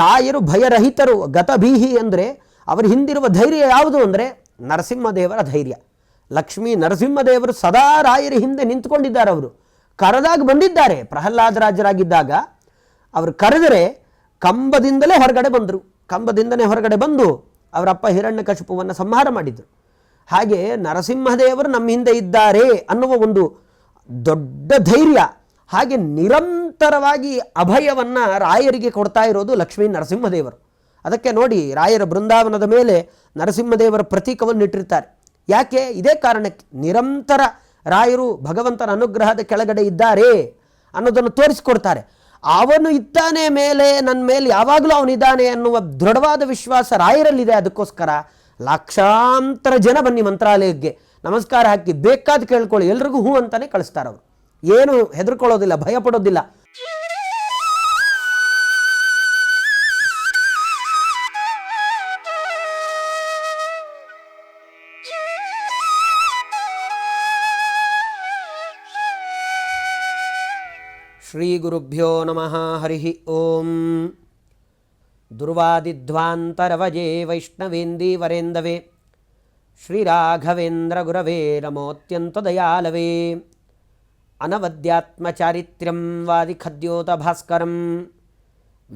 ರಾಯರು ಭಯರಹಿತರು ಗತಭೀಹಿ ಅಂದರೆ ಅವರ ಹಿಂದಿರುವ ಧೈರ್ಯ ಯಾವುದು ಅಂದರೆ ನರಸಿಂಹದೇವರ ಧೈರ್ಯ. ಲಕ್ಷ್ಮೀ ನರಸಿಂಹದೇವರು ಸದಾ ರಾಯರ ಹಿಂದೆ ನಿಂತ್ಕೊಂಡಿದ್ದಾರೆ ಅವರು. ಕರೆದಾಗ ಬಂದಿದ್ದಾರೆ. ಪ್ರಹ್ಲಾದರಾಜರಾಗಿದ್ದಾಗ ಅವರು ಕರೆದರೆ ಕಂಬದಿಂದಲೇ ಹೊರಗಡೆ ಬಂದರು. ಕಂಬದಿಂದಲೇ ಹೊರಗಡೆ ಬಂದು ಅವರಪ್ಪ ಹಿರಣ್ಯಕಶಿಪುವನ್ನು ಸಂಹಾರ ಮಾಡಿದರು. ಹಾಗೆ ನರಸಿಂಹದೇವರು ನಮ್ಮ ಹಿಂದೆ ಇದ್ದಾರೆ ಅನ್ನುವ ಒಂದು ದೊಡ್ಡ ಧೈರ್ಯ, ಹಾಗೆ ನಿರಂತರವಾಗಿ ಅಭಯವನ್ನು ರಾಯರಿಗೆ ಕೊಡ್ತಾ ಇರೋದು ಲಕ್ಷ್ಮೀ ನರಸಿಂಹದೇವರು. ಅದಕ್ಕೆ ನೋಡಿ ರಾಯರ ಬೃಂದಾವನದ ಮೇಲೆ ನರಸಿಂಹದೇವರ ಪ್ರತೀಕವನ್ನು ಇಟ್ಟಿರ್ತಾರೆ ಯಾಕೆ? ಇದೇ ಕಾರಣಕ್ಕೆ ನಿರಂತರ ರಾಯರು ಭಗವಂತನ ಅನುಗ್ರಹದ ಕೆಳಗಡೆ ಇದ್ದಾರೆ ಅನ್ನೋದನ್ನು ತೋರಿಸಿಕೊಡ್ತಾರೆ. ಅವನು ಇದ್ದಾನೆ ಮೇಲೆ ನನ್ನ ಮೇಲೆ ಯಾವಾಗಲೂ ಅವನಿದ್ದಾನೆ ಅನ್ನುವ ದೃಢವಾದ ವಿಶ್ವಾಸ ರಾಯರಲ್ಲಿದೆ. ಅದಕ್ಕೋಸ್ಕರ ಲಕ್ಷಾಂತರ ಜನ ಬನ್ನಿ ಮಂತ್ರಾಲಯಕ್ಕೆ. ನಮಸ್ಕಾರ ಹಾಕಿ ಬೇಕಾದ ಕೇಳ್ಕೊಳ್ಳಿ. ಎಲ್ರಿಗೂ ಹೂ ಅಂತಾನೆ ಕಳಿಸ್ತಾರೆ ಅವರು ಏನು ಹೆದರ್ಕೊಳ್ಳೋದಿಲ್ಲ ಭಯ श्रीगुरुभ्यो नमः हरिः ॐ दुर्वादिध्वान्तरवजे वैष्णवेन्दीवरेन्दवे श्रीराघवेन्द्रगुरवे नमोऽत्यन्तदयालवे अनवद्यात्मचारित्र्यं वादिखद्योतभास्करं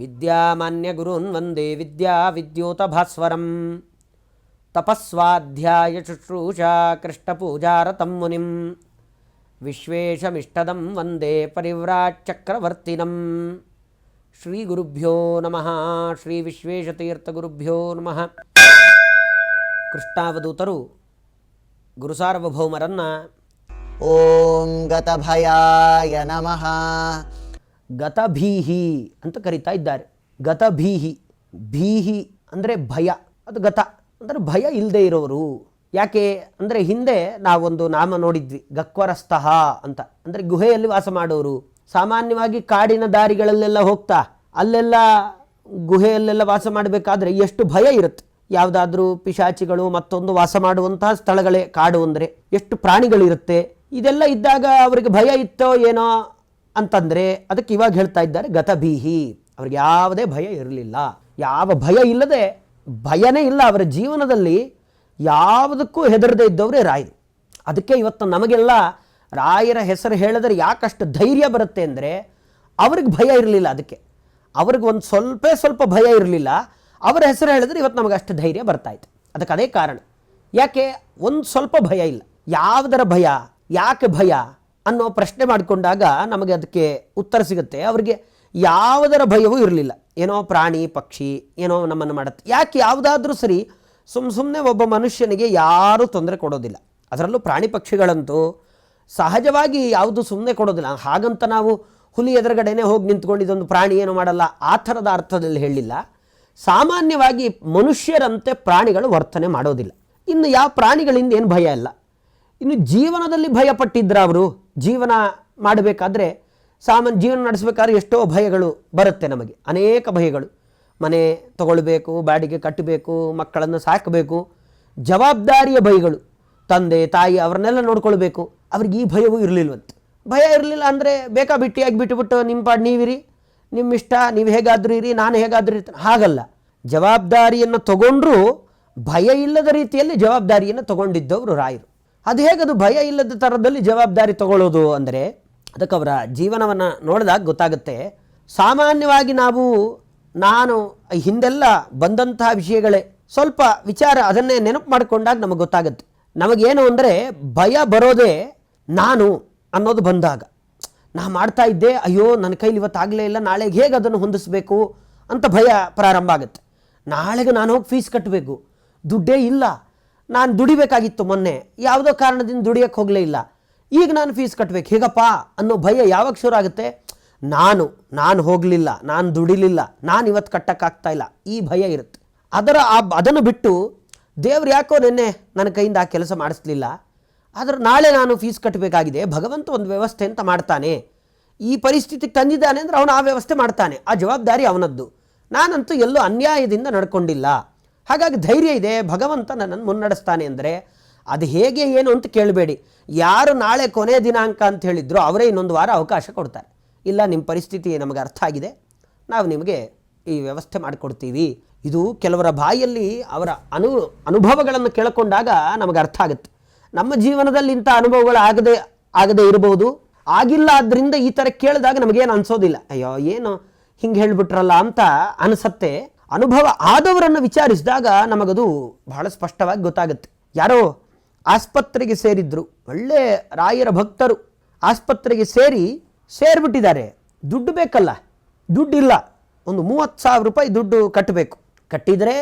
विद्यामान्यगुरून् वन्दे विद्याविद्योतभास्वरं तपस्वाध्यायशुश्रूषा कृष्णपूजारतं मुनिम् ವಿಶ್ವೇಶಮಿಷ್ಟದಂ ವಂದೇ ಪರಿವ್ರಾಚಕ್ರವರ್ತಿನಂ ಶ್ರೀ ಗುರುಭ್ಯೋ ನಮಃ. ಶ್ರೀ ವಿಶ್ವೇಶತೀರ್ಥಗುರುಭ್ಯೋ ನಮಃ. ಕೃಷ್ಣಾವಧೂತರು ಗುರುಸಾರ್ವಭೌಮರನ್ನು ಓಂ ಗತಭಯಾಯ ನಮಃ. ಗತಭೀಹಿ ಅಂತ ಕರೀತಾ ಇದ್ದಾರೆ. ಗತಭೀಹಿ. ಭೀಹಿ ಅಂದರೆ ಭಯ. ಅದು ಗತ. ಅಂದರೆ ಭಯ ಇಲ್ಲದೆ ಇರೋರು. ಯಾಕೆ ಅಂದರೆ ಹಿಂದೆ ನಾವೊಂದು ನಾಮ ನೋಡಿದ್ವಿ ಗಕ್ವರಸ್ತಃ ಅಂತ. ಅಂದರೆ ಗುಹೆಯಲ್ಲಿ ವಾಸ ಮಾಡೋರು. ಸಾಮಾನ್ಯವಾಗಿ ಕಾಡಿನ ದಾರಿಗಳಲ್ಲೆಲ್ಲ ಹೋಗ್ತಾ, ಅಲ್ಲೆಲ್ಲ ಗುಹೆಯಲ್ಲೆಲ್ಲ ವಾಸ ಮಾಡಬೇಕಾದ್ರೆ ಎಷ್ಟು ಭಯ ಇರುತ್ತೆ. ಯಾವುದಾದ್ರೂ ಪಿಶಾಚಿಗಳು ಮತ್ತೊಂದು ವಾಸ ಮಾಡುವಂತಹ ಸ್ಥಳಗಳೇ, ಕಾಡು ಅಂದರೆ ಎಷ್ಟು ಪ್ರಾಣಿಗಳಿರುತ್ತೆ. ಇದೆಲ್ಲ ಇದ್ದಾಗ ಅವರಿಗೆ ಭಯ ಇತ್ತೋ ಏನೋ ಅಂತಂದರೆ ಅದಕ್ಕೆ ಇವಾಗ ಹೇಳ್ತಾ ಇದ್ದಾರೆ ಗತಭೀಹಿ. ಅವ್ರಿಗೆ ಯಾವುದೇ ಭಯ ಇರಲಿಲ್ಲ. ಯಾವ ಭಯ ಇಲ್ಲದೆ ಭಯನೇ ಇಲ್ಲ. ಅವರ ಜೀವನದಲ್ಲಿ ಯಾವುದಕ್ಕೂ ಹೆದರದೇ ಇದ್ದವರೇ ರಾಯರು. ಅದಕ್ಕೆ ಇವತ್ತು ನಮಗೆಲ್ಲ ರಾಯರ ಹೆಸರು ಹೇಳಿದ್ರೆ ಯಾಕಷ್ಟು ಧೈರ್ಯ ಬರುತ್ತೆ ಅಂದರೆ ಅವ್ರಿಗೆ ಭಯ ಇರಲಿಲ್ಲ ಅದಕ್ಕೆ. ಅವ್ರಿಗೆ ಒಂದು ಸ್ವಲ್ಪ ಸ್ವಲ್ಪ ಭಯ ಇರಲಿಲ್ಲ. ಅವರ ಹೆಸರು ಹೇಳಿದ್ರೆ ಇವತ್ತು ನಮಗೆ ಅಷ್ಟು ಧೈರ್ಯ ಬರ್ತಾಯಿತ್ತು ಅದಕ್ಕೆ ಅದೇ ಕಾರಣ. ಯಾಕೆ? ಒಂದು ಸ್ವಲ್ಪ ಭಯ ಇಲ್ಲ. ಯಾವುದರ ಭಯ? ಯಾಕೆ ಭಯ? ಅನ್ನೋ ಪ್ರಶ್ನೆ ಮಾಡಿಕೊಂಡಾಗ ನಮಗೆ ಅದಕ್ಕೆ ಉತ್ತರ ಸಿಗುತ್ತೆ. ಅವರಿಗೆ ಯಾವುದರ ಭಯವೂ ಇರಲಿಲ್ಲ. ಏನೋ ಪ್ರಾಣಿ, ಪಕ್ಷಿ, ಏನೋ ನಮ್ಮನ್ನು ಮಾಡುತ್ತೆ. ಯಾಕೆ? ಯಾವುದಾದ್ರೂ ಸರಿ ಸುಮ್ಮ ಸುಮ್ಮನೆ ಒಬ್ಬ ಮನುಷ್ಯನಿಗೆ ಯಾರೂ ತೊಂದರೆ ಕೊಡೋದಿಲ್ಲ. ಅದರಲ್ಲೂ ಪ್ರಾಣಿ ಪಕ್ಷಿಗಳಂತೂ ಸಹಜವಾಗಿ ಯಾವುದು ಸುಮ್ಮನೆ ಕೊಡೋದಿಲ್ಲ. ಹಾಗಂತ ನಾವು ಹುಲಿ ಎದುರುಗಡೆನೆ ಹೋಗಿ ನಿಂತ್ಕೊಂಡು ಇದೊಂದು ಪ್ರಾಣಿ ಏನು ಮಾಡಲ್ಲ. ಆ ಥರದ ಅರ್ಥದಲ್ಲಿ ಹೇಳಿಲ್ಲ. ಸಾಮಾನ್ಯವಾಗಿ ಮನುಷ್ಯರಂತೆ ಪ್ರಾಣಿಗಳು ವರ್ತನೆ ಮಾಡೋದಿಲ್ಲ. ಇನ್ನು ಯಾವ ಪ್ರಾಣಿಗಳಿಂದ ಏನು ಭಯ ಇಲ್ಲ. ಇನ್ನು ಜೀವನದಲ್ಲಿ ಭಯ ಪಟ್ಟಿದ್ರ ಅವರು ಜೀವನ ಮಾಡಬೇಕಾದ್ರೆ ಸಾಮಾನ್ಯ ಜೀವನ ನಡೆಸಬೇಕಾದ್ರೆ ಎಷ್ಟೋ ಭಯಗಳು ಬರುತ್ತೆ ನಮಗೆ. ಅನೇಕ ಭಯಗಳು. ಮನೆ ತಗೊಳ್ಬೇಕು, ಬಾಡಿಗೆ ಕಟ್ಟಬೇಕು, ಮಕ್ಕಳನ್ನು ಸಾಕಬೇಕು. ಜವಾಬ್ದಾರಿಯ ಭಯಗಳು ತಂದೆ, ತಾಯಿ ಅವ್ರನ್ನೆಲ್ಲ ನೋಡ್ಕೊಳ್ಬೇಕು. ಅವ್ರಿಗೆ ಈ ಭಯವೂ ಇರಲಿಲ್ವಂತೆ. ಭಯ ಇರಲಿಲ್ಲ ಅಂದರೆ ಬೇಕಾ ಬಿಟ್ಟಿಯಾಗಿ ಬಿಟ್ಟುಬಿಟ್ಟು ನಿಮ್ಮ ಪಾಡು ನೀವಿರಿ ನಿಮ್ಮ ಇಷ್ಟ, ನೀವು ಹೇಗಾದರೂ ಇರಿ, ನಾನು ಹೇಗಾದರೂ ಇರ್ತೀನಿ ಹಾಗಲ್ಲ. ಜವಾಬ್ದಾರಿಯನ್ನು ತಗೊಂಡ್ರೂ ಭಯ ಇಲ್ಲದ ರೀತಿಯಲ್ಲಿ ಜವಾಬ್ದಾರಿಯನ್ನು ತಗೊಂಡಿದ್ದವರು ರಾಯರು. ಅದು ಹೇಗದು ಭಯ ಇಲ್ಲದ ಥರದಲ್ಲಿ ಜವಾಬ್ದಾರಿ ತಗೊಳ್ಳೋದು ಅಂದರೆ, ಅದಕ್ಕೆ ಅವರ ಜೀವನವನ್ನು ನೋಡಿದಾಗ ಗೊತ್ತಾಗುತ್ತೆ. ಸಾಮಾನ್ಯವಾಗಿ ನಾವು ನಾನು ಹಿಂದೆಲ್ಲ ಬಂದಂತಹ ವಿಷಯಗಳೇ ಸ್ವಲ್ಪ ವಿಚಾರ ಅದನ್ನೇ ನೆನಪು ಮಾಡಿಕೊಂಡಾಗ ನಮಗೆ ಗೊತ್ತಾಗುತ್ತೆ. ನಮಗೇನು ಅಂದರೆ ಭಯ ಬರೋದೇ ನಾನು ಅನ್ನೋದು ಬಂದಾಗ. ನಾ ಮಾಡ್ತಾ ಇದ್ದೆ, ಅಯ್ಯೋ, ನನ್ನ ಕೈಲಿ ಇವತ್ತು ಆಗಲೇ ಇಲ್ಲ, ನಾಳೆಗೆ ಹೇಗೆ ಅದನ್ನು ಹೊಂದಿಸ್ಬೇಕು ಅಂತ ಭಯ ಪ್ರಾರಂಭ ಆಗುತ್ತೆ. ನಾಳೆಗೆ ನಾನು ಹೋಗಿ ಫೀಸ್ ಕಟ್ಟಬೇಕು ದುಡ್ಡೇ ಇಲ್ಲ, ನಾನು ದುಡಿಬೇಕಾಗಿತ್ತು ಮೊನ್ನೆ, ಯಾವುದೋ ಕಾರಣದಿಂದ ದುಡಿಯೋಕ್ಕೆ ಹೋಗಲೇ ಇಲ್ಲ, ಈಗ ನಾನು ಫೀಸ್ ಕಟ್ಟಬೇಕು ಹೇಗಪ್ಪ ಅನ್ನೋ ಭಯ ಯಾವಾಗ ಶುರು ಆಗುತ್ತೆ? ನಾನು ನಾನು ಹೋಗಲಿಲ್ಲ, ನಾನು ದುಡಿಲಿಲ್ಲ, ನಾನು ಇವತ್ತು ಕಟ್ಟಕ್ಕಾಗ್ತಾ ಇಲ್ಲ, ಈ ಭಯ ಇರುತ್ತೆ. ಅದರ ಆ ಅದನ್ನು ಬಿಟ್ಟು ದೇವ್ರು ಯಾಕೋ ನಿನ್ನೆ ನನ್ನ ಕೈಯಿಂದ ಆ ಕೆಲಸ ಮಾಡಿಸ್ಲಿಲ್ಲ, ಆದರೆ ನಾಳೆ ನಾನು ಫೀಸ್ ಕಟ್ಟಬೇಕಾಗಿದೆ, ಭಗವಂತ ಒಂದು ವ್ಯವಸ್ಥೆ ಅಂತ ಮಾಡ್ತಾನೆ. ಈ ಪರಿಸ್ಥಿತಿಗೆ ತಂದಿದ್ದಾನೆ ಅಂದರೆ ಅವನು ಆ ವ್ಯವಸ್ಥೆ ಮಾಡ್ತಾನೆ, ಆ ಜವಾಬ್ದಾರಿ ಅವನದ್ದು. ನಾನಂತೂ ಎಲ್ಲೂ ಅನ್ಯಾಯದಿಂದ ನಡ್ಕೊಂಡಿಲ್ಲ. ಹಾಗಾಗಿ ಧೈರ್ಯ ಇದೆ, ಭಗವಂತ ನನ್ನನ್ನು ಮುನ್ನಡೆಸ್ತಾನೆ ಅಂದರೆ ಅದು ಹೇಗೆ ಏನು ಅಂತ ಕೇಳಬೇಡಿ. ಯಾರು ನಾಳೆ ಕೊನೆಯ ದಿನಾಂಕ ಅಂತ ಹೇಳಿದ್ರು ಅವರೇ ಇನ್ನೊಂದು ವಾರ ಅವಕಾಶ ಕೊಡ್ತಾರೆ. ಇಲ್ಲ ನಿಮ್ಮ ಪರಿಸ್ಥಿತಿ ನಮಗೆ ಅರ್ಥ ಆಗಿದೆ. ನಾವು ನಿಮಗೆ ಈ ವ್ಯವಸ್ಥೆ ಮಾಡಿಕೊಡ್ತೀವಿ. ಇದು ಕೆಲವರ ಬಾಯಲ್ಲಿ ಅವರ ಅನು, ಅನುಭವಗಳನ್ನು ಕೇಳಿಕೊಂಡಾಗ ನಮಗೆ ಅರ್ಥ ಆಗುತ್ತೆ. ನಮ್ಮ ಜೀವನದಲ್ಲಿ ಇಂಥ ಅನುಭವಗಳು ಆಗದೆ ಆಗದೆ ಇರಬಹುದು ಆಗಿಲ್ಲ ಆದ್ದರಿಂದ ಈ ಥರ ಕೇಳಿದಾಗ ನಮಗೇನು ಅನ್ಸೋದಿಲ್ಲ. ಅಯ್ಯೋ, ಏನು ಹಿಂಗೆ ಹೇಳಿಬಿಟ್ರಲ್ಲ ಅಂತ ಅನಿಸತ್ತೆ. ಅನುಭವ ಆದವರನ್ನು ವಿಚಾರಿಸಿದಾಗ ನಮಗದು ಬಹಳ ಸ್ಪಷ್ಟವಾಗಿ ಗೊತ್ತಾಗುತ್ತೆ. ಯಾರೋ ಆಸ್ಪತ್ರೆಗೆ ಸೇರಿದ್ರು. ಒಳ್ಳೆ ರಾಯರ ಭಕ್ತರು ಆಸ್ಪತ್ರೆಗೆ ಸೇರಿ ಸೇರಿಬಿಟ್ಟಿದ್ದಾರೆ. ದುಡ್ಡು ಬೇಕಲ್ಲ. ದುಡ್ಡಿಲ್ಲ. ಒಂದು ಮೂವತ್ತು ಸಾವಿರ ರೂಪಾಯಿ ದುಡ್ಡು ಕಟ್ಟಬೇಕು. ಕಟ್ಟಿದರೆ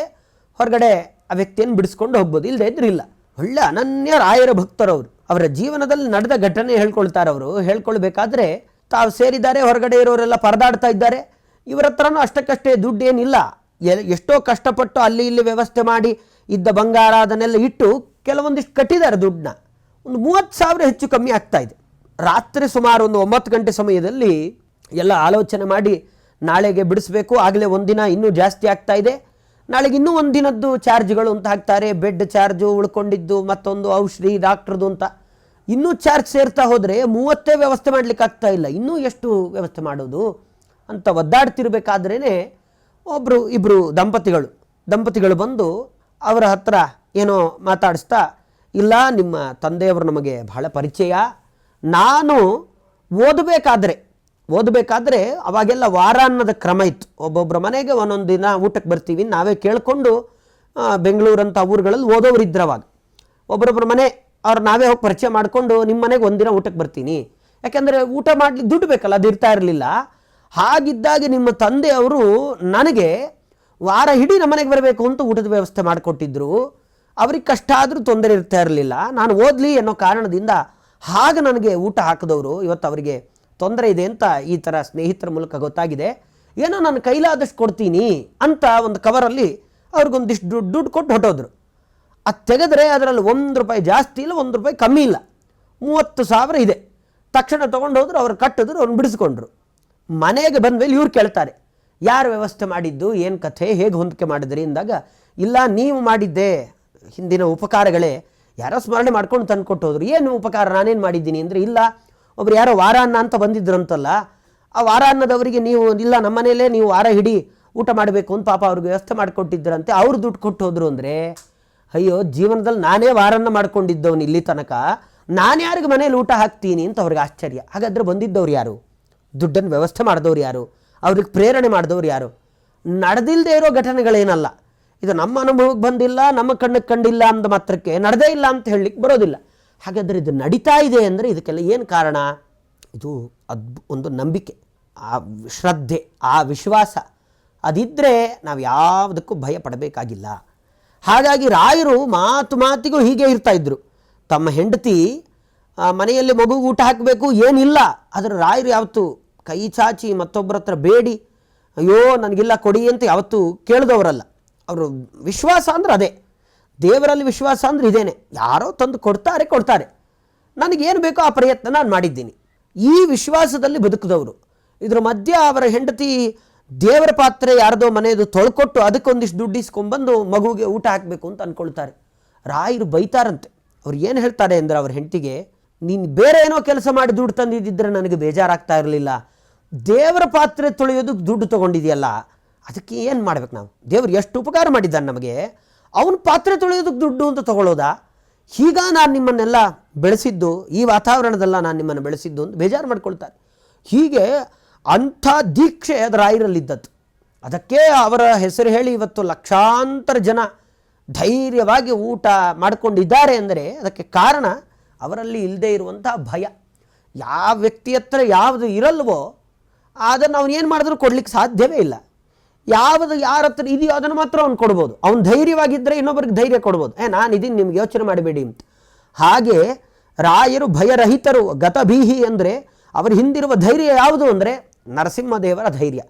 ಹೊರಗಡೆ ಆ ವ್ಯಕ್ತಿಯನ್ನು ಬಿಡಿಸ್ಕೊಂಡು ಹೋಗ್ಬೋದು. ಇಲ್ಲದೆ ಇದ್ರೆ ಇಲ್ಲ. ಒಳ್ಳೆ ಅನನ್ಯ ರಾಯರ ಭಕ್ತರವರು ಅವರ. ಜೀವನದಲ್ಲಿ ನಡೆದ ಘಟನೆ ಹೇಳ್ಕೊಳ್ತಾರೆ ಅವರು. ಹೇಳ್ಕೊಳ್ಬೇಕಾದ್ರೆ ತಾವು ಸೇರಿದ್ದಾರೆ, ಹೊರಗಡೆ ಇರೋರೆಲ್ಲ ಪರದಾಡ್ತಾ ಇದ್ದಾರೆ. ಇವರ ಹತ್ರನೂ ಅಷ್ಟಕ್ಕಷ್ಟೇ ದುಡ್ಡು ಏನಿಲ್ಲ. ಎಷ್ಟೋ ಕಷ್ಟಪಟ್ಟು ಅಲ್ಲಿ ಇಲ್ಲಿ ವ್ಯವಸ್ಥೆ ಮಾಡಿ ಇದ್ದ ಬಂಗಾರ ಅದನ್ನೆಲ್ಲ ಇಟ್ಟು ಕೆಲವೊಂದಿಷ್ಟು ಕಟ್ಟಿದ್ದಾರೆ ದುಡ್ಡನ್ನ. ಒಂದು ಮೂವತ್ತು ಸಾವಿರ ಹೆಚ್ಚು ಕಮ್ಮಿ ಆಗ್ತಾ ಇದೆ. ರಾತ್ರಿ ಸುಮಾರು ಒಂದು ಒಂಬತ್ತು ಗಂಟೆ ಸಮಯದಲ್ಲಿ ಎಲ್ಲ ಆಲೋಚನೆ ಮಾಡಿ ನಾಳೆಗೆ ಬಿಡಿಸಬೇಕು, ಆಗಲೇ ಒಂದಿನ ಇನ್ನೂ ಜಾಸ್ತಿ ಆಗ್ತಾ ಇದೆ. ನಾಳೆಗೆ ಇನ್ನೂ ಒಂದು ದಿನದ್ದು ಚಾರ್ಜ್ಗಳು ಅಂತ ಹಾಕ್ತಾರೆ, ಬೆಡ್ ಚಾರ್ಜು ಉಳ್ಕೊಂಡಿದ್ದು, ಮತ್ತೊಂದು ಔಷಧಿ, ಡಾಕ್ಟ್ರದ್ದು ಅಂತ. ಇನ್ನೂ ಚಾರ್ಜ್ ಸೇರ್ತಾ ಹೋದರೆ ಮೂವತ್ತೇ ವ್ಯವಸ್ಥೆ ಮಾಡ್ಲಿಕ್ಕೆ ಆಗ್ತಾ ಇಲ್ಲ. ಇನ್ನೂ ಎಷ್ಟು ವ್ಯವಸ್ಥೆ ಮಾಡೋದು ಅಂತ ಒದ್ದಾಡ್ತಿರ್ಬೇಕಾದ್ರೇ ಒಬ್ಬರು ಇಬ್ಬರು ದಂಪತಿಗಳು ದಂಪತಿಗಳು ಬಂದು ಅವರ ಹತ್ರ ಏನೋ ಮಾತಾಡಿಸ್ತಾ, ಇಲ್ಲ, ನಿಮ್ಮ ತಂದೆಯವರು ನಮಗೆ ಬಹಳ ಪರಿಚಯ ನಾನು ಓದಬೇಕಾದ್ರೆ ಓದಬೇಕಾದ್ರೆ ಅವಾಗೆಲ್ಲ ವಾರ ಅನ್ನೋದ ಕ್ರಮ ಇತ್ತು. ಒಬ್ಬೊಬ್ಬರ ಮನೆಗೆ ಒಂದೊಂದು ದಿನ ಊಟಕ್ಕೆ ಬರ್ತೀವಿ, ನಾವೇ ಕೇಳಿಕೊಂಡು ಬೆಂಗಳೂರಂಥ ಊರುಗಳಲ್ಲಿ ಓದೋರು ಇದ್ರು ಅವಾಗ. ಒಬ್ಬರೊಬ್ಬರ ಮನೆ ಅವ್ರು ನಾವೇ ಹೋಗಿ ಪರಿಚಯ ಮಾಡಿಕೊಂಡು ನಿಮ್ಮ ಮನೆಗೆ ಒಂದಿನ ಊಟಕ್ಕೆ ಬರ್ತೀನಿ. ಯಾಕೆಂದರೆ ಊಟ ಮಾಡಲಿ, ದುಡ್ಡು ಬೇಕಲ್ಲ, ಅದು ಇರ್ತಾ ಇರಲಿಲ್ಲ. ಹಾಗಿದ್ದಾಗ ನಿಮ್ಮ ತಂದೆಯವರು ನನಗೆ ವಾರ ಇಡೀ ನಮ್ಮ ಮನೆಗೆ ಬರಬೇಕು ಅಂತ ಊಟದ ವ್ಯವಸ್ಥೆ ಮಾಡಿಕೊಟ್ಟಿದ್ರು. ಅವ್ರಿಗೆ ಕಷ್ಟ ಆದರೂ ತೊಂದರೆ ಇರ್ತಾ ಇರಲಿಲ್ಲ. ನಾನು ಓದಲಿ ಅನ್ನೋ ಕಾರಣದಿಂದ ಹಾಗೆ ನನಗೆ ಊಟ ಹಾಕಿದವರು ಇವತ್ತು ಅವರಿಗೆ ತೊಂದರೆ ಇದೆ ಅಂತ ಈ ಥರ ಸ್ನೇಹಿತರ ಮೂಲಕ ಗೊತ್ತಾಗಿದೆ. ಏನೋ ನಾನು ಕೈಲಾದಷ್ಟು ಕೊಡ್ತೀನಿ ಅಂತ ಒಂದು ಕವರಲ್ಲಿ ಅವ್ರಿಗೊಂದಿಷ್ಟು ದುಡ್ಡು ದುಡ್ಡು ಕೊಟ್ಟು ಹೊಟ್ಟೋದ್ರು ಅದು ತೆಗೆದ್ರೆ ಅದರಲ್ಲಿ ಒಂದು ರೂಪಾಯಿ ಜಾಸ್ತಿ ಇಲ್ಲ, ಒಂದು ರೂಪಾಯಿ ಕಮ್ಮಿ ಇಲ್ಲ. ಮೂವತ್ತು ಸಾವಿರ ಇದೆ. ತಕ್ಷಣ ತೊಗೊಂಡು ಹೋದ್ರು ಅವ್ರು ಕಟ್ಟಿದ್ರು, ಅವ್ರನ್ನ ಬಿಡಿಸ್ಕೊಂಡ್ರು. ಮನೆಗೆ ಬಂದ ಮೇಲೆ ಇವ್ರು ಕೇಳ್ತಾರೆ, ಯಾರು ವ್ಯವಸ್ಥೆ ಮಾಡಿದ್ದು, ಏನು ಕಥೆ, ಹೇಗೆ ಹೊಂದಿಕೆ ಮಾಡಿದ್ರಿ? ಅಂದಾಗ, ಇಲ್ಲ, ನೀವು ಮಾಡಿದ್ದೆ ಹಿಂದಿನ ಉಪಕಾರಗಳೇ. ಯಾರೋ ಸ್ಮರಣೆ ಮಾಡ್ಕೊಂಡು ತಂದು ಕೊಟ್ಟು ಹೋದ್ರು ಏನು ಉಪಕಾರ? ನಾನೇನು ಮಾಡಿದ್ದೀನಿ ಅಂದರೆ ಇಲ್ಲ. ಒಬ್ರು ಯಾರೋ ವಾರ ಅನ್ನ ಅಂತ ಬಂದಿದ್ರಂತಲ್ಲ, ಆ ವಾರ ಅನ್ನದವರಿಗೆ ನೀವು ಇಲ್ಲ ನಮ್ಮ ಮನೆಯಲ್ಲೇ ನೀವು ವಾರ ಹಿಡಿ ಊಟ ಮಾಡಬೇಕು ಅಂತ ಪಾಪ ಅವ್ರಿಗೆ ವ್ಯವಸ್ಥೆ ಮಾಡಿಕೊಟ್ಟಿದ್ದರಂತೆ ಅವ್ರು ದುಡ್ಡು ಕೊಟ್ಟು ಹೋದರು ಅಂದರೆ, ಅಯ್ಯೋ, ಜೀವನದಲ್ಲಿ ನಾನೇ ವಾರನ್ನ ಮಾಡ್ಕೊಂಡಿದ್ದವನು ಇಲ್ಲಿ ತನಕ. ನಾನು ಯಾರಿಗೆ ಮನೇಲಿ ಊಟ ಹಾಕ್ತೀನಿ ಅಂತ ಅವ್ರಿಗೆ ಆಶ್ಚರ್ಯ. ಹಾಗಾದರೆ ಬಂದಿದ್ದವ್ರು ಯಾರು? ದುಡ್ಡನ್ನು ವ್ಯವಸ್ಥೆ ಮಾಡಿದವ್ರು ಯಾರು? ಅವ್ರಿಗೆ ಪ್ರೇರಣೆ ಮಾಡಿದವ್ರು ಯಾರು? ನಡೆದಿಲ್ಲದೆ ಇರೋ ಘಟನೆಗಳೇನಲ್ಲ. ಇದು ನಮ್ಮ ಅನುಭವಕ್ಕೆ ಬಂದಿಲ್ಲ, ನಮ್ಮ ಕಣ್ಣಿಗೆ ಕಂಡಿಲ್ಲ ಅಂದ ಮಾತ್ರಕ್ಕೆ ನಡೆದೇ ಇಲ್ಲ ಅಂತ ಹೇಳಲಿಕ್ಕೆ ಬರೋದಿಲ್ಲ. ಹಾಗಾದರೆ ಇದು ನಡೀತಾ ಇದೆ ಅಂದರೆ ಇದಕ್ಕೆಲ್ಲ ಏನು ಕಾರಣ? ಇದು ಅದ್ಭು ಒಂದು ನಂಬಿಕೆ, ಆ ಶ್ರದ್ಧೆ, ಆ ವಿಶ್ವಾಸ. ಅದಿದ್ದರೆ ನಾವು ಯಾವುದಕ್ಕೂ ಭಯ ಪಡಬೇಕಾಗಿಲ್ಲ. ಹಾಗಾಗಿ ರಾಯರು ಮಾತು ಮಾತಿಗೂ ಹೀಗೆ ಇರ್ತಾ ಇದ್ರು. ತಮ್ಮ ಹೆಂಡತಿ ಮನೆಯಲ್ಲಿ ಮಗು ಊಟ ಹಾಕಬೇಕು ಏನಿಲ್ಲ, ಆದರೆ ರಾಯರು ಯಾವತ್ತು ಕೈ ಚಾಚಿ ಮತ್ತೊಬ್ಬರ ಹತ್ರ ಬೇಡಿ, ಅಯ್ಯೋ, ನನಗಿಲ್ಲ ಕೊಡಿ ಅಂತ ಯಾವತ್ತೂ ಕೇಳಿದವರಲ್ಲ. ಅವರು ವಿಶ್ವಾಸ ಅಂದ್ರೆ ಅದೇ. ದೇವರಲ್ಲಿ ವಿಶ್ವಾಸ ಅಂದ್ರೆ ಇದೇನೆ. ಯಾರೋ ತಂದು ಕೊಡ್ತಾರೆ ಕೊಡ್ತಾರೆ. ನನಗೇನು ಬೇಕೋ ಆ ಪ್ರಯತ್ನ ನಾನು ಮಾಡಿದ್ದೀನಿ. ಈ ವಿಶ್ವಾಸದಲ್ಲಿ ಬದುಕಿದವರು. ಇದ್ರ ಮಧ್ಯೆ ಅವರ ಹೆಂಡತಿ ದೇವರ ಪಾತ್ರೆ ಯಾರದೋ ಮನೆಯದು ತೊಳ್ಕೊಟ್ಟು ಅದಕ್ಕೊಂದಿಷ್ಟು ದುಡ್ಡು ಇಸ್ಕೊಂಡ್ಬಂದು ಮಗುವಿಗೆ ಊಟ ಹಾಕಬೇಕು ಅಂತ ಅಂದ್ಕೊಳ್ತಾರೆ ರಾಯರು ಬೈತಾರಂತೆ. ಅವ್ರು ಏನು ಹೇಳ್ತಾರೆ ಅಂದರೆ ಅವ್ರ ಹೆಂಡತಿಗೆ, ನೀನು ಬೇರೆ ಏನೋ ಕೆಲಸ ಮಾಡಿ ದುಡ್ಡು ತಂದಿದ್ದಿದ್ರೆ ನನಗೆ ಬೇಜಾರಾಗ್ತಾ ಇರಲಿಲ್ಲ. ದೇವರ ಪಾತ್ರೆ ತೊಳೆಯೋದಕ್ಕೆ ದುಡ್ಡು ತೊಗೊಂಡಿದೆಯಲ್ಲ ಅದಕ್ಕೆ ಏನು ಮಾಡ್ಬೇಕು ನಾವು? ದೇವರು ಎಷ್ಟು ಉಪಕಾರ ಮಾಡಿದ್ದಾನೆ ನಮಗೆ? ಅವನ ಪಾತ್ರೆ ತೊಳೆಯೋದಕ್ಕೆ ದುಡ್ಡು ಅಂತ ತಗೊಳ್ಳೋದಾ? ಈಗ ನಾನು ನಿಮ್ಮನ್ನೆಲ್ಲ ಬೆಳೆಸಿದ್ದು, ಈ ವಾತಾವರಣದಲ್ಲ ನಾನು ನಿಮ್ಮನ್ನು ಬೆಳೆಸಿದ್ದು ಅಂತ ಬೇಜಾರು ಮಾಡ್ಕೊಳ್ತಾರೆ. ಹೀಗೆ ಅಂಥ ದೀಕ್ಷೆ ಅದರ ರಾಯರಲ್ಲಿದ್ದದ್ದು ಅದಕ್ಕೆ ಅವರ ಹೆಸರು ಹೇಳಿ ಇವತ್ತು ಲಕ್ಷಾಂತರ ಜನ ಧೈರ್ಯವಾಗಿ ಊಟ ಮಾಡಿಕೊಂಡಿದ್ದಾರೆ ಅಂದರೆ ಅದಕ್ಕೆ ಕಾರಣ ಅವರಲ್ಲಿ ಇಲ್ಲದೇ ಇರುವಂಥ ಭಯ. ಯಾವ ವ್ಯಕ್ತಿ ಹತ್ರ ಯಾವುದು ಇರಲ್ವೋ ಅದನ್ನು ಏನು ಮಾಡಿದ್ರು ಕೊಡ್ಲಿಕ್ಕೆ ಸಾಧ್ಯವೇ ಇಲ್ಲ. ಯಾವುದು ಯಾರ ಹತ್ರ ಇದೆಯೋ ಅದನ್ನು ಮಾತ್ರ ಅವ್ನು ಕೊಡ್ಬೋದು. ಅವ್ನು ಧೈರ್ಯವಾಗಿದ್ದರೆ ಇನ್ನೊಬ್ಬರಿಗೆ ಧೈರ್ಯ ಕೊಡ್ಬೋದು. ಏ, ನಾನು ಇದೀನಿ ನಿಮ್ಗೆ ಯೋಚನೆ ಮಾಡಬೇಡಿ ಅಂತ. ಹಾಗೆ ರಾಯರು ಭಯರಹಿತರು, ಗತಭೀಹಿ ಅಂದರೆ ಅವರ ಹಿಂದಿರುವ ಧೈರ್ಯ ಯಾವುದು ಅಂದರೆ ನರಸಿಂಹದೇವರ ಧೈರ್ಯ.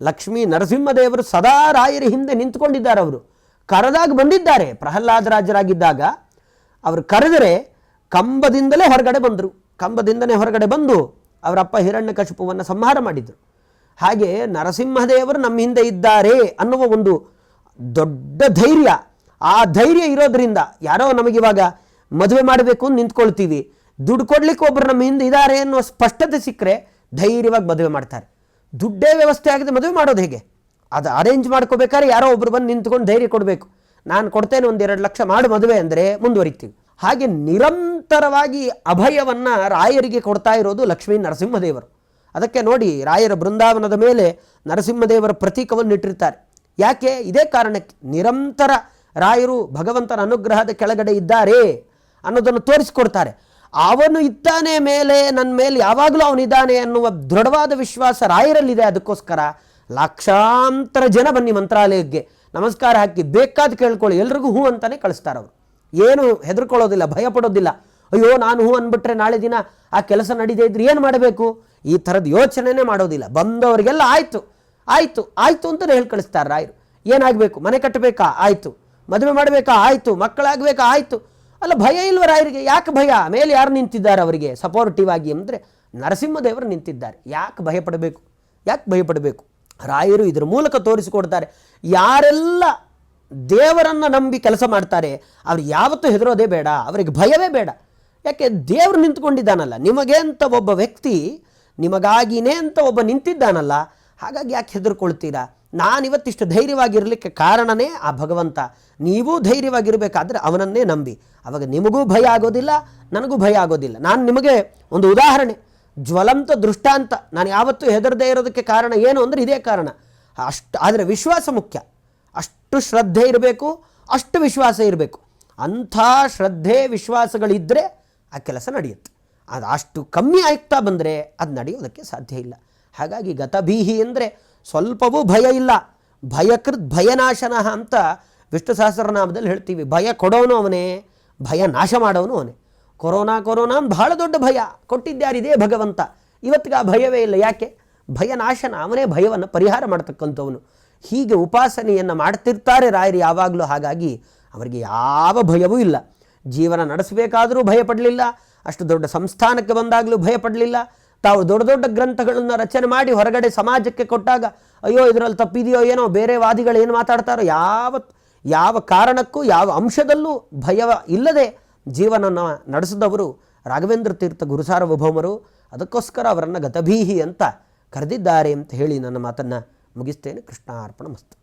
ಲಕ್ಷ್ಮೀ ನರಸಿಂಹದೇವರು ಸದಾ ರಾಯರ ಹಿಂದೆ ನಿಂತ್ಕೊಂಡಿದ್ದಾರೆ ಅವರು. ಕರೆದಾಗ ಬಂದಿದ್ದಾರೆ. ಪ್ರಹ್ಲಾದರಾಜರಾಗಿದ್ದಾಗ ಅವರು ಕರೆದರೆ ಕಂಬದಿಂದಲೇ ಹೊರಗಡೆ ಬಂದರು. ಕಂಬದಿಂದಲೇ ಹೊರಗಡೆ ಬಂದು ಅವರಪ್ಪ ಹಿರಣ್ಯಕಶಿಪುವನ್ನು ಸಂಹಾರ ಮಾಡಿದರು. ಹಾಗೆ ನರಸಿಂಹದೇವರು ನಮ್ಮ ಹಿಂದೆ ಇದ್ದಾರೆ ಅನ್ನುವ ಒಂದು ದೊಡ್ಡ ಧೈರ್ಯ. ಆ ಧೈರ್ಯ ಇರೋದ್ರಿಂದ ಯಾರೋ ನಮಗಿವಾಗ ಮದುವೆ ಮಾಡಬೇಕು ಅಂತ ನಿಂತ್ಕೊಳ್ತೀವಿ. ದುಡ್ಡು ಕೊಡ್ಲಿಕ್ಕೆ ಒಬ್ಬರು ನಮ್ಮ ಹಿಂದೆ ಇದ್ದಾರೆ ಅನ್ನೋ ಸ್ಪಷ್ಟತೆ ಸಿಕ್ಕರೆ ಧೈರ್ಯವಾಗಿ ಮದುವೆ ಮಾಡ್ತಾರೆ. ದುಡ್ಡೇ ವ್ಯವಸ್ಥೆ ಆಗಿದೆ, ಮದುವೆ ಮಾಡೋದು ಹೇಗೆ? ಅದು ಅರೇಂಜ್ ಮಾಡ್ಕೋಬೇಕಾದ್ರೆ ಯಾರೋ ಒಬ್ರು ಬಂದು ನಿಂತ್ಕೊಂಡು ಧೈರ್ಯ ಕೊಡಬೇಕು. ನಾನು ಕೊಡ್ತೇನೆ ಒಂದು ಎರಡು ಲಕ್ಷ ಮಾಡು ಮದುವೆ ಅಂದರೆ ಮುಂದುವರಿತೀವಿ. ಹಾಗೆ ನಿರಂತರವಾಗಿ ಅಭಯವನ್ನು ರಾಯರಿಗೆ ಕೊಡ್ತಾ ಇರೋದು ಲಕ್ಷ್ಮೀ ನರಸಿಂಹದೇವರು. ಅದಕ್ಕೆ ನೋಡಿ ರಾಯರ ಬೃಂದಾವನದ ಮೇಲೆ ನರಸಿಂಹದೇವರ ಪ್ರತೀಕವನ್ನು ಇಟ್ಟಿರ್ತಾರೆ ಯಾಕೆ? ಇದೇ ಕಾರಣಕ್ಕೆ ನಿರಂತರ ರಾಯರು ಭಗವಂತನ ಅನುಗ್ರಹದ ಕೆಳಗಡೆ ಇದ್ದಾರೆ ಅನ್ನೋದನ್ನು ತೋರಿಸಿಕೊಡ್ತಾರೆ. ಅವನು ಇದ್ದಾನೆ ಮೇಲೆ ನನ್ನ ಮೇಲೆ ಯಾವಾಗಲೂ ಅವನಿದ್ದಾನೆ ಅನ್ನುವ ದೃಢವಾದ ವಿಶ್ವಾಸ ರಾಯರಲ್ಲಿದೆ. ಅದಕ್ಕೋಸ್ಕರ ಲಕ್ಷಾಂತರ ಜನ ಬನ್ನಿ ಮಂತ್ರಾಲಯಕ್ಕೆ. ನಮಸ್ಕಾರ ಹಾಕಿ ಬೇಕಾದ ಕೇಳ್ಕೊಳ್ಳಿ. ಎಲ್ರಿಗೂ ಹೂ ಅಂತಾನೆ ಕಳಿಸ್ತಾರೆ ಅವರು ಏನು ಹೆದರ್ಕೊಳ್ಳೋದಿಲ್ಲ ಭಯ ಪಡೋದಿಲ್ಲ ಅಯ್ಯೋ, ನಾನು ಹೂ ಅಂದ್ಬಿಟ್ರೆ ನಾಳೆ ದಿನ ಆ ಕೆಲಸ ನಡೀದೇ ಇದ್ರೆ ಏನು ಮಾಡಬೇಕು? ಈ ಥರದ ಯೋಚನೆನೇ ಮಾಡೋದಿಲ್ಲ. ಬಂದವರಿಗೆಲ್ಲ ಆಯಿತು. ಆಯಿತು ಆಯಿತು ಅಂತಲೇ ಹೇಳಿ ಕಳಿಸ್ತಾರೆ ರಾಯರು. ಏನಾಗಬೇಕು? ಮನೆ ಕಟ್ಟಬೇಕಾ? ಆಯಿತು. ಮದುವೆ ಮಾಡಬೇಕಾ? ಆಯಿತು. ಮಕ್ಕಳಾಗಬೇಕಾ? ಆಯಿತು. ಅಲ್ಲ, ಭಯ ಇಲ್ವ ರಾಯರಿಗೆ? ಯಾಕೆ ಭಯ? ಮೇಲೆ ಯಾರು ನಿಂತಿದ್ದಾರೆ ಅವರಿಗೆ? ಸಪೋರ್ಟಿವ್ ಆಗಿ ಅಂದರೆ ನರಸಿಂಹದೇವರು ನಿಂತಿದ್ದಾರೆ. ಯಾಕೆ ಭಯಪಡಬೇಕು? ಯಾಕೆ ಭಯಪಡಬೇಕು? ರಾಯರು ಇದರ ಮೂಲಕ ತೋರಿಸಿಕೊಡ್ತಾರೆ. ಯಾರೆಲ್ಲ ದೇವರನ್ನು ನಂಬಿ ಕೆಲಸ ಮಾಡ್ತಾರೆ, ಅವ್ರು ಯಾವತ್ತೂ ಹೆದರೋದೇ ಬೇಡ. ಅವರಿಗೆ ಭಯವೇ ಬೇಡ. ಯಾಕೆ ದೇವರು ನಿಂತ್ಕೊಂಡಿದ್ದಾನಲ್ಲ? ನಿಮಗೆ ಅಂತ ಒಬ್ಬ ವ್ಯಕ್ತಿ ನಿಮಗಾಗಿನೇ ಅಂತ ಒಬ್ಬ ನಿಂತಿದ್ದಾನಲ್ಲ, ಹಾಗಾಗಿ ಯಾಕೆ ಹೆದರ್ಕೊಳ್ತೀರಾ? ನಾನಿವತ್ತಿಷ್ಟು ಧೈರ್ಯವಾಗಿರಲಿಕ್ಕೆ ಕಾರಣನೇ ಆ ಭಗವಂತ. ನೀವೂ ಧೈರ್ಯವಾಗಿರಬೇಕಾದ್ರೆ ಅವನನ್ನೇ ನಂಬಿ. ಅವಾಗ ನಿಮಗೂ ಭಯ ಆಗೋದಿಲ್ಲ, ನನಗೂ ಭಯ ಆಗೋದಿಲ್ಲ. ನಾನು ನಿಮಗೆ ಒಂದು ಉದಾಹರಣೆ. ಜ್ವಲಂತ ದೃಷ್ಟಾಂತ. ನಾನು ಯಾವತ್ತೂ ಹೆದರದೇ ಇರೋದಕ್ಕೆ ಕಾರಣ ಏನು ಅಂದರೆ ಇದೇ ಕಾರಣ. ಅಷ್ಟು, ಆದರೆ ವಿಶ್ವಾಸ ಮುಖ್ಯ. ಅಷ್ಟು ಶ್ರದ್ಧೆ ಇರಬೇಕು, ಅಷ್ಟು ವಿಶ್ವಾಸ ಇರಬೇಕು. ಅಂಥ ಶ್ರದ್ಧೆ ವಿಶ್ವಾಸಗಳಿದ್ದರೆ ಆ ಕೆಲಸ ನಡೆಯುತ್ತೆ. ಅದು ಅಷ್ಟು ಕಮ್ಮಿ ಆಯ್ತಾ ಬಂದರೆ ಅದು ನಡೆಯೋದಕ್ಕೆ ಸಾಧ್ಯ ಇಲ್ಲ. ಹಾಗಾಗಿ ಗತಭೀಹಿ ಅಂದರೆ ಸ್ವಲ್ಪವೂ ಭಯ ಇಲ್ಲ. ಭಯಕೃತ್ ಭಯನಾಶನ ಅಂತ ವಿಷ್ಣು ಸಹಸ್ರನಾಮದಲ್ಲಿ ಹೇಳ್ತೀವಿ. ಭಯ ಕೊಡೋನು ಅವನೇ, ಭಯ ನಾಶ ಮಾಡೋನು ಅವನೇ. ಕೊರೋನಾ ಕೊರೋನಾ ಭಾಳ ದೊಡ್ಡ ಭಯ. ಕೊಟ್ಟಿದ್ದಾರಿದೇ ಭಗವಂತ. ಇವತ್ತಿಗೆ ಆ ಭಯವೇ ಇಲ್ಲ. ಯಾಕೆ? ಭಯನಾಶನ ಅವನೇ ಭಯವನ್ನು ಪರಿಹಾರ ಮಾಡ್ತಕ್ಕಂಥವನು. ಹೀಗೆ ಉಪಾಸನೆಯನ್ನು ಮಾಡ್ತಿರ್ತಾರೆ ರಾಯರು ಯಾವಾಗಲೂ. ಹಾಗಾಗಿ ಅವರಿಗೆ ಯಾವ ಭಯವೂ ಇಲ್ಲ. ಜೀವನ ನಡೆಸಬೇಕಾದರೂ ಭಯಪಡಲಿಲ್ಲ. ಅಷ್ಟು ದೊಡ್ಡ ಸಂಸ್ಥಾನಕ್ಕೆ ಬಂದಾಗಲೂ ಭಯಪಡಲಿಲ್ಲ. ತಾವು ದೊಡ್ಡ ದೊಡ್ಡ ಗ್ರಂಥಗಳನ್ನು ರಚನೆ ಮಾಡಿ ಹೊರಗಡೆ ಸಮಾಜಕ್ಕೆ ಕೊಟ್ಟಾಗ, ಅಯ್ಯೋ, ಇದರಲ್ಲಿ ತಪ್ಪಿದೆಯೋ ಏನೋ, ಬೇರೆ ವಾದಿಗಳು ಏನು ಮಾತಾಡ್ತಾರೋ ಯಾವ ಯಾವ ಕಾರಣಕ್ಕೂ, ಯಾವ ಅಂಶದಲ್ಲೂ ಭಯ ಇಲ್ಲದೆ ಜೀವನನ ನಡೆಸಿದವರು ರಾಘವೇಂದ್ರ ತೀರ್ಥ ಗುರುಸಾರ್ವಭೌಮರು. ಅದಕ್ಕೋಸ್ಕರ ಅವರನ್ನು ಗತಭೀಹಿ ಅಂತ ಕರೆದಿದ್ದಾರೆ ಅಂತ ಹೇಳಿ ನನ್ನ ಮಾತನ್ನು ಮುಗಿಸ್ತೇನೆ. ಕೃಷ್ಣಾರ್ಪಣ ಮಸ್ತು.